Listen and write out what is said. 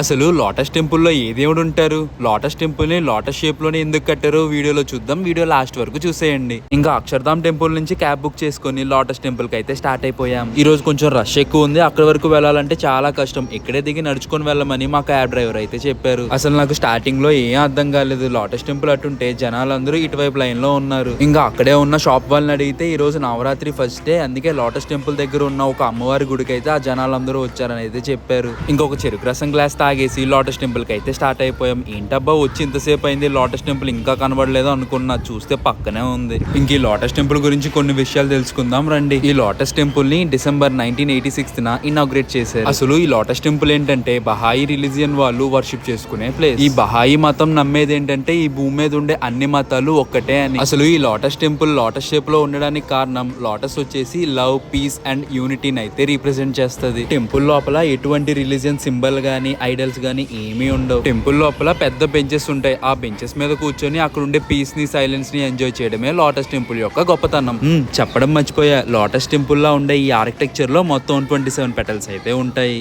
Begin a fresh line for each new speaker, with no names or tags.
అసలు లోటస్ టెంపుల్లో ఏ దేవుడు ఉంటారు? లోటస్ టెంపుల్ని లోటస్ షేప్లోనే ఎందుకు కట్టారో వీడియోలో చూద్దాం. వీడియో లాస్ట్ వరకు చూసేయండి. ఇంకా అక్షర్ధామ్ టెంపుల్ నుంచి క్యాబ్ బుక్ చేసుకొని లోటస్ టెంపుల్కి అయితే స్టార్ట్ అయిపోయాం. ఈ రోజు కొంచెం రష్ ఎక్కువ ఉంది. అక్కడ వరకు వెళ్ళాలంటే చాలా కష్టం. ఇక్కడే దిగి నడుచుకొని వెళ్ళమని మా క్యాబ్ డ్రైవర్ అయితే చెప్పారు. అసలు నాకు స్టార్టింగ్లో ఏం అర్థం కాలేదు. లోటస్ టెంపుల్ అటుంటే జనాలందరూ ఇటువైపు లైన్లో ఉన్నారు. ఇంకా అక్కడే ఉన్న షాప్ వాళ్ళని అడిగితే ఈ రోజు నవరాత్రి ఫస్ట్ డే. అందుకే లోటస్ టెంపుల్ దగ్గర ఉన్న ఒక అమ్మవారి గుడికి అయితే ఆ జనాలందరూ వచ్చారని అయితే చెప్పారు. ఇంకొక చెరుకు రసం గ్లాస్ తాగేసి లోటస్ టెంపుల్కి అయితే స్టార్ట్ అయిపోయాం. ఏంటబ్బా వచ్చి ఇంతసేపు అయింది లోటస్ టెంపుల్ ఇంకా కనబడలేదు అనుకున్నా చూస్తే పక్కనే ఉంది. ఇంక ఈ లోటస్ టెంపుల్ గురించి కొన్ని విషయాలు తెలుసుకుందాం రండి. ఈ లోటస్ టెంపుల్ని డిసెంబర్ నైన్టీన్ ఎయిటీ సిక్స్ న ఇనాగ్రేట్ చేశారు. అసలు ఈ లోటస్ టెంపుల్ ఏంటంటే బహాయి రిలీజియన్ వాళ్ళు వర్షిప్ చేసుకునే ప్లేస్. ఈ బహాయి మతం నమ్మేది ఏంటంటే ఈ భూమి మీద ఉండే అన్ని మతాలు ఒక్కటే అని. అసలు ఈ లోటస్ టెంపుల్ లోటస్ షేప్లో ఉండడానికి కారణం లోటస్ వచ్చేసి లవ్ పీస్ అండ్ యూనిటీని అయితే రీప్రజెంట్ చేస్తుంది. టెంపుల్ లోపల ఎటువంటి రిలీజియన్ సింబల్ గానీ ఐడల్స్ గానీ ఏమీ ఉండవు. టెంపుల్ లోపల పెద్ద బెంచెస్ ఉంటాయి. ఆ బెంచెస్ మీద కూర్చొని అక్కడ ఉండే పీస్ని సైలెన్స్ని ఎంజాయ్ చేయడమే లోటస్ టెంపుల్ యొక్క గొప్పతనం. చెప్పడం మర్చిపోయా. లోటస్ టెంపుల్ లా ఉండే ఈ ఆర్కిటెక్చర్లో మొత్తం ట్వంటీ సెవెన్ పెటల్స్ అయితే ఉంటాయి.